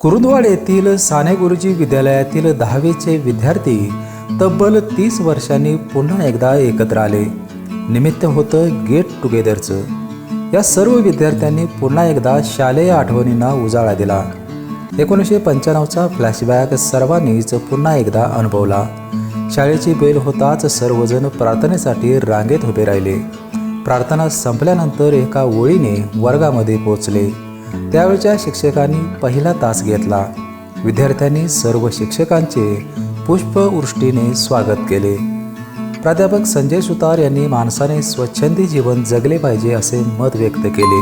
कुरुंदवाड येथील साने गुरुजी विद्यालयातील दहावीचे विद्यार्थी तब्बल तीस वर्षांनी पुन्हा एकदा एकत्र आले. निमित्त होतं गेट टुगेदरचं. या सर्व विद्यार्थ्यांनी पुन्हा एकदा शालेय आठवणींना उजाळा दिला. एकोणीसशे पंच्याण्णवचा फ्लॅशबॅक सर्वांनीच पुन्हा एकदा अनुभवला. शाळेची बेल होताच सर्वजण प्रार्थनेसाठी रांगेत उभे राहिले. प्रार्थना संपल्यानंतर एका ओळीने वर्गामध्ये पोचले त्यावेळच्या शिक्षकांनी पहिला तास घेतला. विद्यार्थ्यांनी सर्व शिक्षकांचे पुष्पवृष्टीने स्वागत केले. प्राध्यापक संजय सुतार यांनी माणसाने स्वच्छंदी जीवन जगले पाहिजे असे मत व्यक्त केले.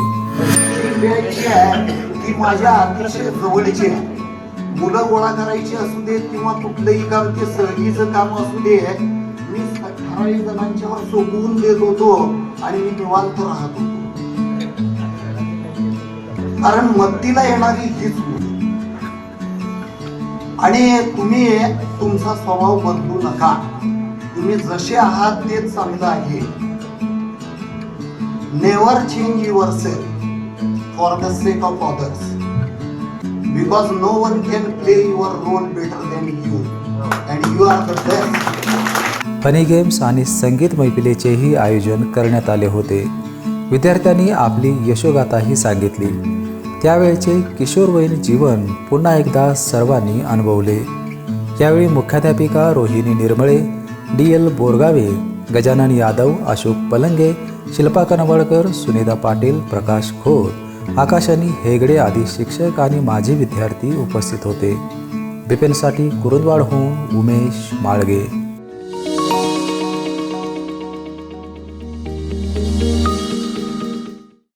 माझ्या अतिशय जवळची मुलं गोळा करायची असू देत किंवा कुठलंही काम ते सहलीचं काम असू दे मी ठराविक जणांच्यावर सोपवून देत होतो आणि मी निवांत राहत होतो. कारण मत्तीला येणारी हीच मुलं आणि तुम्ही तुमचा स्वभाव बदलू नका. तुम्ही जसे आहात तेच चांगलं आहे. Never change yourself for the sake of others. Because no one can play your role better than you and you are the best funny games आणि संगीत मैफिलीचेही आयोजन करण्यात आले होते. विद्यार्थ्यांनी आपली यशोगाथाही सांगितली. त्यावेळचे किशोरवयीन जीवन पुन्हा एकदा सर्वांनी अनुभवले. यावेळी मुख्याध्यापिका रोहिणी निर्मळे डी एल बोरगावे गजानन यादव अशोक पलंगे शिल्पा कनवळकर सुनीता पाटील प्रकाश खोत आकाशानी हेगडे आदी शिक्षक आणि माजी विद्यार्थी उपस्थित होते. बिपिनसाठी कुरुंदवाडहून उमेश माळगे.